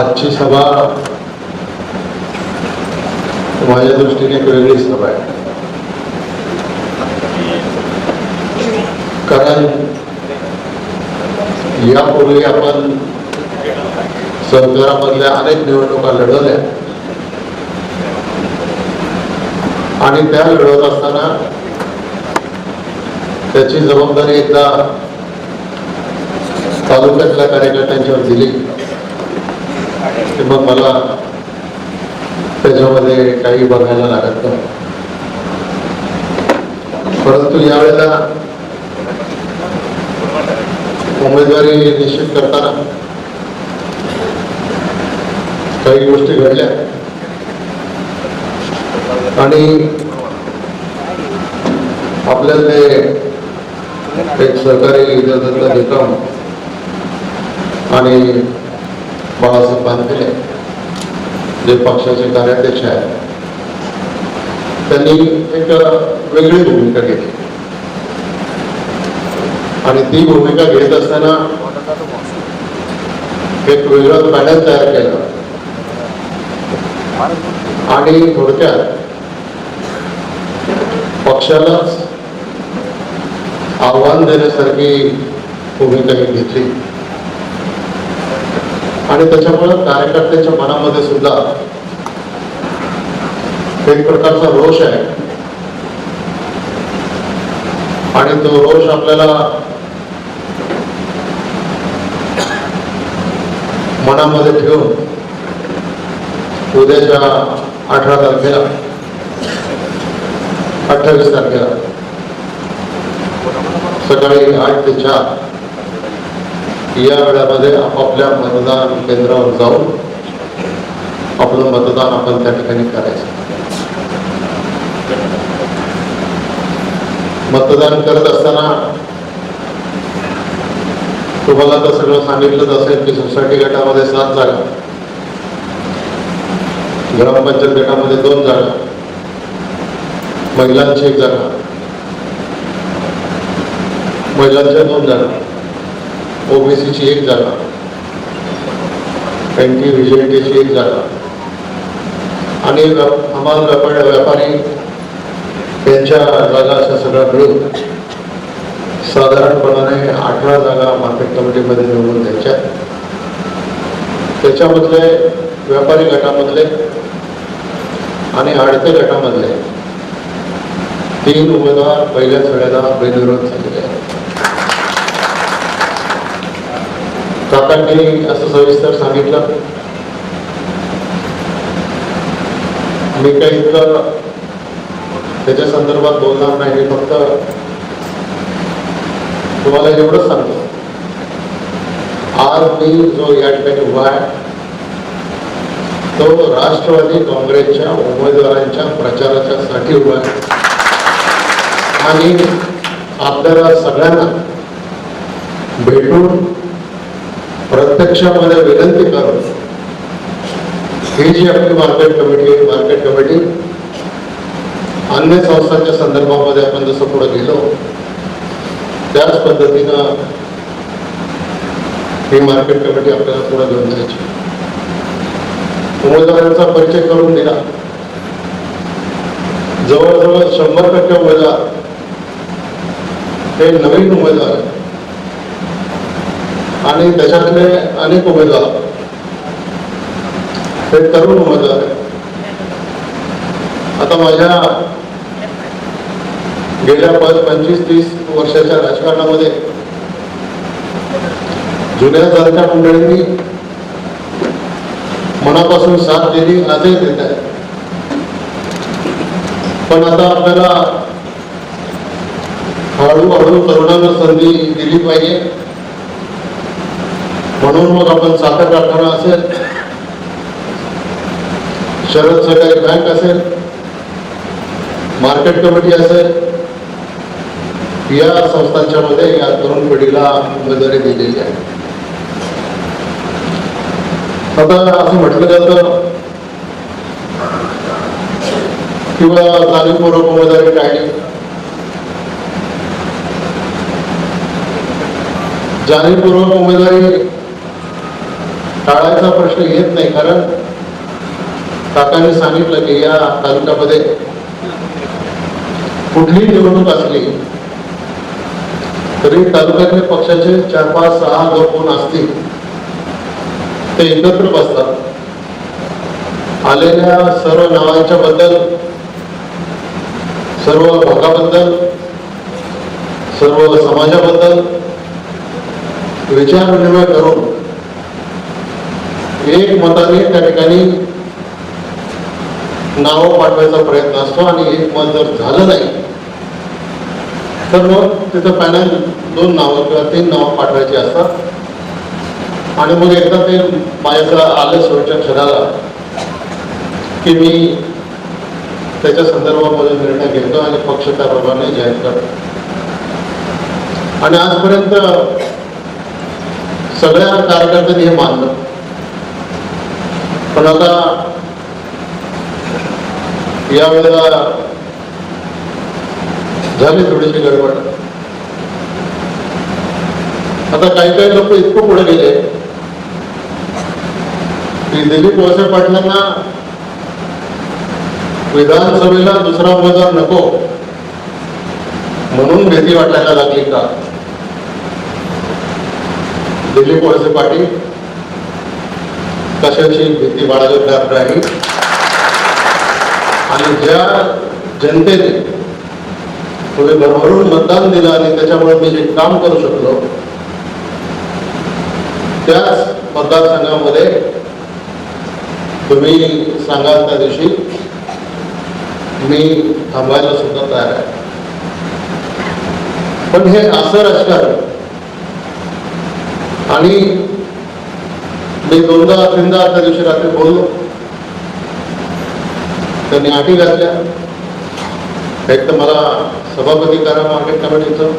आजची सभा माझ्या दृष्टीने एक वेगळी सभा आहे. कारण यापूर्वी आपण सरकारामधल्या अनेक निवडणुका लढवल्या. आणि त्या लढवत असताना त्याची जबाबदारी एकदा तालुक्यातल्या कार्यकर्त्यांच्यावर दिली. की मग मला त्याच्यामध्ये काही बघायला लागत नाही. परंतु यावेळेला उमेदवारी निश्चित करताना काही गोष्टी घडल्या. आणि आपल्याला ते एक सरकारी इजाजतला घेतो. आणि बाळासाहेब बांधले जे पक्षाचे कार्याध्यक्ष आहेत त्यांनी एक वेगळी भूमिका घेतली. आणि ती भूमिका घेत असताना एक वेगळं पॅनल तयार केलं. आणि थोडक्यात पक्षालाच आव्हान देण्यासारखी भूमिका घेतली. आणि त्याच्यामुळं कार्यकर्त्याच्या मनामध्ये सुद्धा एक प्रकारचा रोष आहे. आणि तो रोष आपल्याला मनामध्ये ठेवून उद्याच्या अठरा तारखेला अठ्ठावीस तारखेला सकाळी आठ ते चार या वेळामध्ये आपापल्या मतदान केंद्रावर जाऊन आपलं मतदान आपण त्या ठिकाणी करायचं. मतदान करत असताना तुम्हाला तर सगळं सांगितलंच असेल की सोसायटी गटामध्ये सात जागा ग्रामपंचायत गटामध्ये दोन जागा महिलांची एक जागा महिलांच्या दोन जागा. ओबीसीची एक जागा. एन टी व्हिजिलिटीची एक जागा. आणि हमाल व्यापारी व्यापारी यांच्या जागा अशा सगळ्या मिळून साधारणपणाने अठरा जागा मार्केट कमिटीमध्ये निवडून द्यायच्या. त्याच्यामधले व्यापारी गटामधले आणि आडते गटामधले तीन उमेदवार पहिल्याच वेळेला बिनविरोध झालेले आहेत काकांनी असं सविस्तर सांगितलं. मी काही इतकं त्याच्या संदर्भात बोलणार नाही मी फक्त तुम्हाला एवढंच सांगतो. आज मी जो या ठिकाणी उभा आहे तो राष्ट्रवादी काँग्रेसच्या उमेदवारांच्या प्रचाराच्या साठी उभा आहे. आणि आपल्याला सगळ्यांना भेटून प्रत्यक्षामध्ये विनंती करून ही जी आपली मार्केट कमिटी आहे मार्केट कमिटी अन्य संस्थांच्या संदर्भामध्ये आपण जसं पुढे गेलो त्याच पद्धतीनं ही मार्केट कमिटी आपल्याला पुढे घेऊन जायची. उमेदवारांचा परिचय करून दिला. जवळजवळ शंभर टक्के उमेदवार हे नवीन उमेदवार आहेत. आणि त्याच्यातले अनेक उमेदवार. हे तरुण उमेदवार आहेत. आता माझ्या गेल्या पाच पंचवीस तीस वर्षाच्या राजकारणामध्ये जुन्या जाणत्या मंडळींनी मनापासून साथ दिली आजही देत आहे पण आता आपल्याला हळूहळू तरुणांना संधी दिली पाहिजे. म्हणून मग आपण साखर कारखाना असेल. शरद सहकारी बँक असेल. मार्केट कमिटी असेल. या संस्थांच्या मध्ये या तरुण पिढीला उमेदवारी दिलेली आहे आता असं म्हटलं जातं किंवा जाणीवपूर्वक उमेदवारी काढली जाणीवपूर्वक उमेदवारी टाळायचा प्रश्न येत नाही कारण काकांनी सांगितलं की या तालुक्यामध्ये कुठलीही निवडणूक असली तरी तालुक्यातले पक्षाचे चार पाच सहा लोक कोण असतील ते एकत्र बसतात. आलेल्या सर्व नावांच्या बद्दल सर्व भागाबद्दल सर्व समाजाबद्दल विचार विनिमय करून एक मताने त्या ठिकाणी नावं पाठवायचा प्रयत्न असतो आणि एक मत जर झालं नाही तर मग तिथं पॅनल दोन नावं किंवा तीन नावं पाठवायची असतात. आणि मग एकदा ते माझ्याकडे आलं शेवटच्या क्षणाला की मी त्याच्या संदर्भामध्ये निर्णय घेतो आणि पक्ष त्याप्रमाणे जाहीर करतो. आणि आजपर्यंत सगळ्या कार्यकर्त्यांनी हे मानलं. पण आता यावेळेला झाली थोडीशी गडबड. आता काही काही लोक इतकं पुढे गेले की दिलीप वळसे पाटलांना विधानसभेला दुसरा उमेदवार नको म्हणून भीती वाटायला लागली का? दिलीप वळसे पाटील कशाची भीती बाळगणार नाही. आणि ज्या जनतेने थोडे भरभरून मतदान दिलं आणि त्याच्यामुळे मी जे काम करू शकलो त्याच मतदारसंघामध्ये तुम्ही सांगाल त्या दिवशी मी थांबायला सुद्धा तयार आहे. पण हे असं राजकारण आणि मी दोनदा तीनदा त्या दिवशी रात्री बोललो. त्यांनी आठी घातल्या. एक तर मला सभापती करा मार्केट कमिटीचं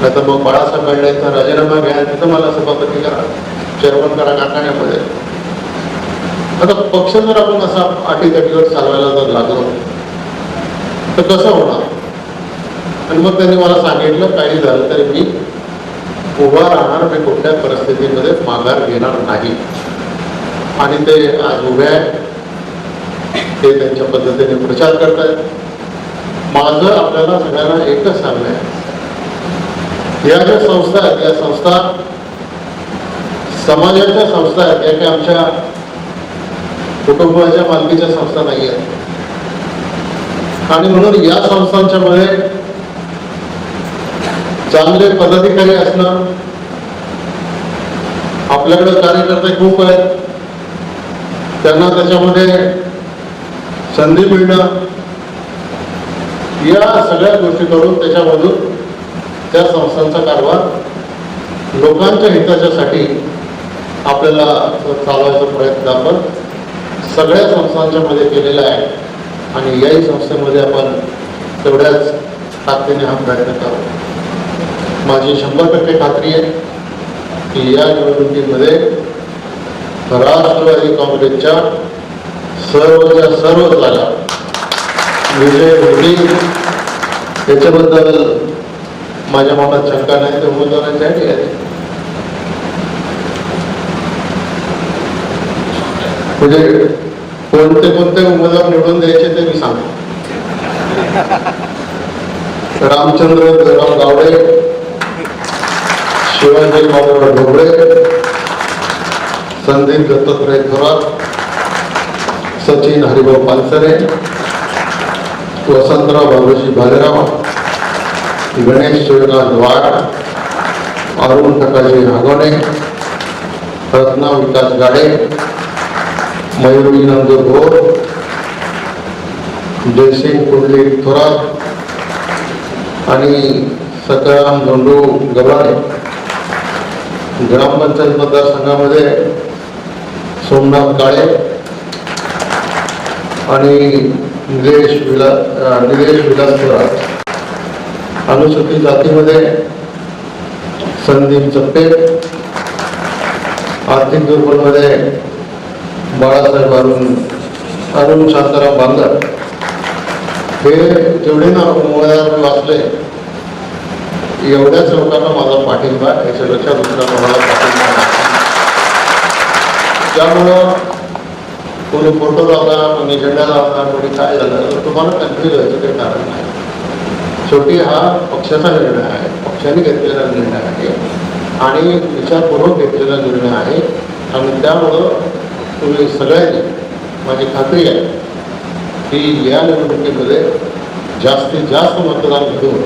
नाही तर मग बाळासाहेब बेंडेचा राजीनामा घ्या तिथं मला सभापती करा चेअरमन करा कारखान्यामध्ये. आता पक्ष जर आपण असा अटीतटीवर चालवायला जर लागलो तर कसं होणार? आणि मग त्यांनी मला सांगितलं काही झालं तरी मी उभा राहणार मी कुठल्या परिस्थितीमध्ये माघार घेणार नाही. आणि ते आज उभे आहे ते त्यांच्या पद्धतीने प्रचार करत आहेत माझं आपल्याला सगळ्यांना एकच सांगणं आहे. या ज्या संस्था आहेत या संस्था समाजाच्या संस्था आहेत या काही आमच्या कुटुंबाच्या मालकीच्या संस्था नाही आहेत आणि म्हणून या संस्थांच्या मध्ये चांगले पदाधिकारी असणं आपल्याकडे कार्यकर्ते खूप आहेत. त्यांना त्याच्यामध्ये संधी मिळणं या सगळ्या गोष्टी करून त्याच्यामधून त्या संस्थांचा कारभार लोकांच्या हिताच्यासाठी आपल्याला चालवायचा प्रयत्न आपण सगळ्या संस्थांच्या मध्ये केलेला आहे आणि याही संस्थेमध्ये आपण तेवढ्याच ताकदीने हा प्रयत्न करतो माझी शंभर टक्के खात्री आहे की या निवडणुकीमध्ये राष्ट्रवादी काँग्रेसच्या सर्वच्या सर्व जागा विजय होतील त्याच्याबद्दल माझ्या मनात शंका नाही ते उमेदवारांच्या आहे. म्हणजे कोणते कोणते उमेदवार निवडून द्यायचे ते मी सांगतो. रामचंद्र जयराम गावडे शिवाजी बाबूराव ढोबळे संदीप दत्तात्रय थोरात सचिन हरिभाऊ पानसरे वसंतराव बाबूजी भालेराव गणेश शिवराज वाड अरुण प्रकाशजी हागोणे रत्ना विकास गाडे मयुरी नंदू घोर जयसिंग कुंडली थोरात आणि सकाराम धोंडू गबाणे ग्रामपंचायत मतदारसंघामध्ये सोमनाथ काळे आणि निलेश विला निलेश विलास थोरात अनुसूचित जातीमध्ये संदीप चप्पे आर्थिक दुर्बलमध्ये बाळासाहेब अरुण अरुण शांताराम बांगर हे जेवढे ना उमेदवार वाचले. एवढ्याच लोकांना माझा पाठिंबा आहे. याच्यापेक्षा दुसरा मला पाठिंबा त्यामुळं कोणी फोटो लावला कोणी झेंडा लावला कोणी काय झालं तर तुम्हाला कन्फ्युज व्हायचं काही कारण नाही. शेवटी हा पक्षाचा निर्णय आहे. पक्षाने घेतलेला निर्णय आहे आणि विचारपूर्वक घेतलेला निर्णय आहे. आणि त्यामुळं तुम्ही सगळ्यांनी माझी खात्री आहे की या निवडणुकीमध्ये जास्तीत जास्त मतदान घेऊन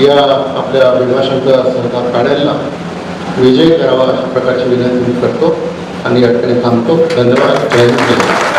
या आपल्या भीमाशंकर सरकार काढायला विजयी करावा अशा प्रकारची विनंती मी करतो आणि या थांबतो. धन्यवाद.